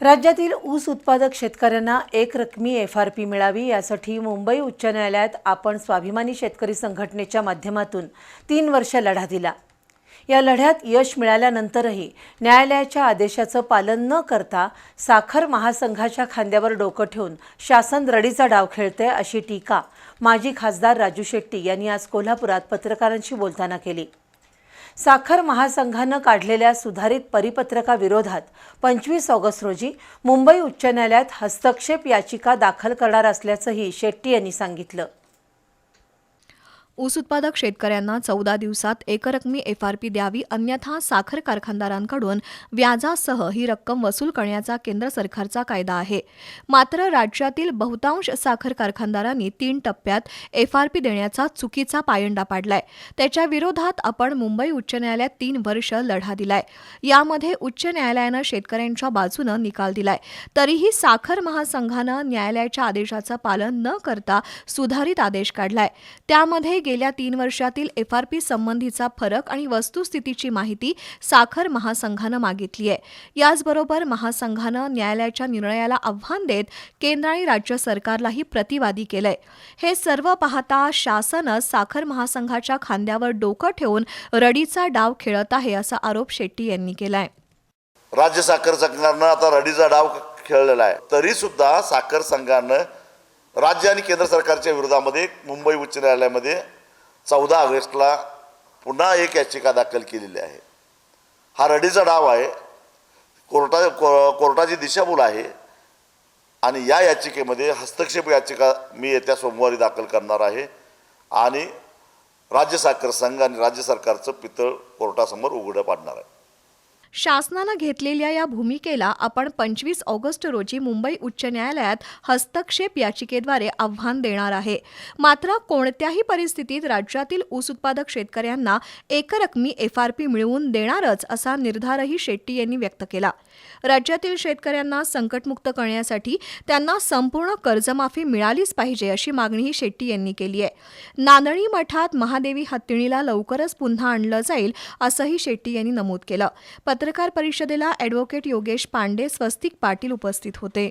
राज्यातील ऊस उत्पादक शेतकऱ्यांना एक रकमी एफ आर पी मिळावी यासाठी मुंबई उच्च न्यायालयात आपण स्वाभिमानी शेतकरी संघटनेच्या माध्यमातून तीन वर्ष लढा दिला. या लढ्यात यश मिळाल्यानंतरही न्यायालयाच्या आदेशाचं पालन न करता साखर महासंघाच्या खांद्यावर डोकं ठेवून शासन रडीचा डाव खेळते अशी टीका माजी खासदार राजू शेट्टी यांनी आज कोल्हापुरात पत्रकारांशी बोलताना केली. साखर महासंघानं काढलेल्या सुधारित परिपत्रकाविरोधात पंचवीस ऑगस्ट रोजी मुंबई उच्च न्यायालयात हस्तक्षेप याचिका दाखल करणार असल्याचंही शेट्टी यांनी सांगितलं. ऊस उत्पादक शेतकऱ्यांना चौदा दिवसात एकरकमी एफ आर पी द्यावी अन्यथा साखर कारखानदारांकडून व्याजासह ही रक्कम वसूल करण्याचा केंद्र सरकारचा कायदा आहे. मात्र राज्यातील बहुतांश साखर कारखानदारांनी तीन टप्प्यात एफ आर पी देण्याचा चुकीचा पायंडा पाडलाय. त्याच्या विरोधात आपण मुंबई उच्च न्यायालयात तीन वर्ष लढा दिलाय. यामध्ये उच्च न्यायालयानं शेतकऱ्यांच्या बाजूनं निकाल दिलाय. तरीही साखर महासंघानं न्यायालयाच्या आदेशाचं पालन न करता सुधारित आदेश काढलाय. त्यामध्ये गेल्या तीन वर्षातील एफ आर पी संबंधीचा फरक आणि वस्तुस्थितीची माहिती साखर महासंघानं मागितली आहे. याचबरोबर महासंघानं न्यायालयाच्या निर्णयाला आव्हान देत केंद्र आणि राज्य सरकारलाही प्रतिवादी केलंय. हे सर्व पाहता शासनच साखर महासंघाच्या खांद्यावर डोकं ठेवून रडीचा डाव खेळत आहे असा आरोप शेट्टी यांनी केलाय. राज्य साखर संघानं आता रडीचा डाव खेळलेला आहे. तरी सुद्धा साखर संघानं राज्य आणि केंद्र सरकारच्या विरोधामध्ये मुंबई उच्च न्यायालयामध्ये चौदा ऑगस्टला पुन्हा एक याचिका दाखल केलेली आहे. हा रडीचा डाव आहे. कोर्टा को कोर्टाची दिशाभूल आहे. आणि या याचिकेमध्ये हस्तक्षेप याचिका मी येत्या सोमवारी दाखल करणार आहे. आणि राज्य साखर संघ आणि राज्य सरकारचं पितळ कोर्टासमोर उघडं पाडणार आहे. शासनानं घेतलेल्या या भूमिकेला आपण पंचवीस ऑगस्ट रोजी मुंबई उच्च न्यायालयात हस्तक्षेप याचिकेद्वारे आव्हान देणार आहे. मात्र कोणत्याही परिस्थितीत राज्यातील ऊस उत्पादक शेतकऱ्यांना एकरकमी एफ आर पी मिळवून देणारच असा निर्धारही शेट्टी यांनी व्यक्त केला. राज्यातील शेतकऱ्यांना संकटमुक्त करण्यासाठी त्यांना संपूर्ण कर्जमाफी मिळालीच पाहिजे अशी मागणीही शेट्टी यांनी केली आहे. नांदणी मठात महादेवी हत्तीणीला लवकरच पुन्हा आणलं जाईल असंही शेट्टी यांनी नमूद केलं. पत्र पत्रकार परिषदेला ॲडव्होकेट योगेश पांडे स्वस्तिक पाटील उपस्थित होते.